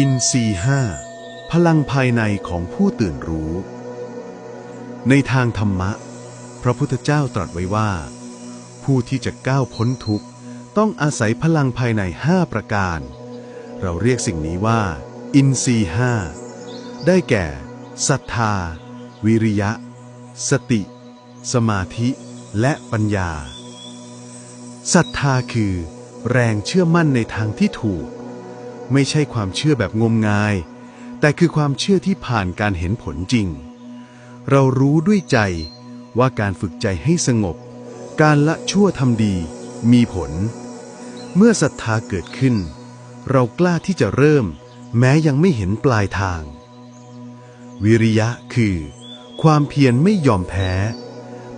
อินทรีห้าพลังภายในของผู้ตื่นรู้ ในทางธรรมะ พระพุทธเจ้าตรัสไว้ว่า ผู้ที่จะก้าวพ้นทุกข์ ต้องอาศัยพลังภายในห้าประการ เราเรียกสิ่งนี้ว่า อินทรีห้าได้แก่ศรัทธา วิริยะ สติ สมาธิและปัญญาศรัทธาคือ แรงเชื่อมั่นในทางที่ถูก ไม่ใช่ความเชื่อแบบงมงาย แต่คือความเชื่อที่ผ่านการเห็นผลจริง เรารู้ด้วยใจว่าการฝึกใจให้สงบ การละชั่วทำดี มีผล เมื่อศรัทธาเกิดขึ้น เรากล้าที่จะเริ่ม แม้ยังไม่เห็นปลายทาง วิริยะคือ ความเพียรไม่ยอมแพ้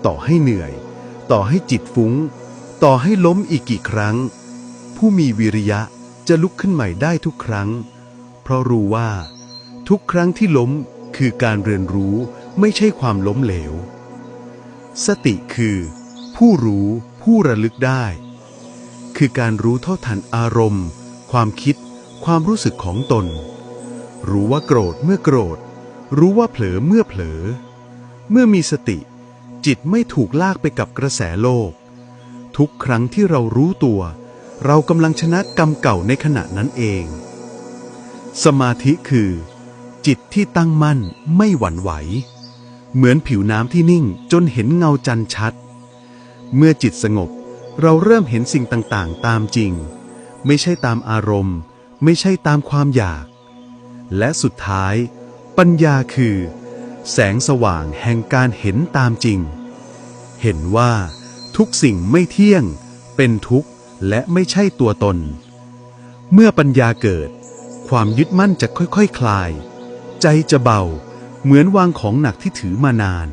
ต่อให้เหนื่อย ต่อให้จิตฟุ้ง ต่อให้ล้มอีกกี่ครั้ง ผู้มีวิริยะ จะลุกขึ้นใหม่ได้ทุกครั้ง เพราะรู้ว่า ทุกครั้งที่ล้มคือการเรียนรู้ไม่ใช่ความล้มเหลว สติคือ ผู้รู้ผู้ระลึกได้ คือการรู้เท่าทันอารมณ์ ความคิด ความรู้สึกของตน รู้ว่าโกรธเมื่อโกรธ รู้ว่าเผลอเมื่อเผลอ เมื่อมีสติ จิตไม่ถูกลากไปกับกระแสโลก ทุกครั้งที่เรารู้ตัว เรากำลังชนะกรรมเก่าในขณะนั้นเอง สมาธิคือ จิตที่ตั้งมั่นไม่หวั่นไหว เหมือนผิวน้ำที่นิ่งจนเห็นเงาจันทร์ชัด เมื่อจิตสงบเราเริ่มเห็นสิ่งต่างๆ ตามจริง ไม่ใช่ตามอารมณ์ ไม่ใช่ตามความอยาก และสุดท้าย ปัญญาคือ แสงสว่างแห่งการเห็นตามจริง เห็นว่าทุกสิ่งไม่เที่ยง เป็นทุกข์ และไม่ใช่ตัวตน เมื่อปัญญาเกิด ความยึดมั่นจะค่อยๆคคลาย ใจจะเบา เหมือนวางของหนักที่ถือมานาน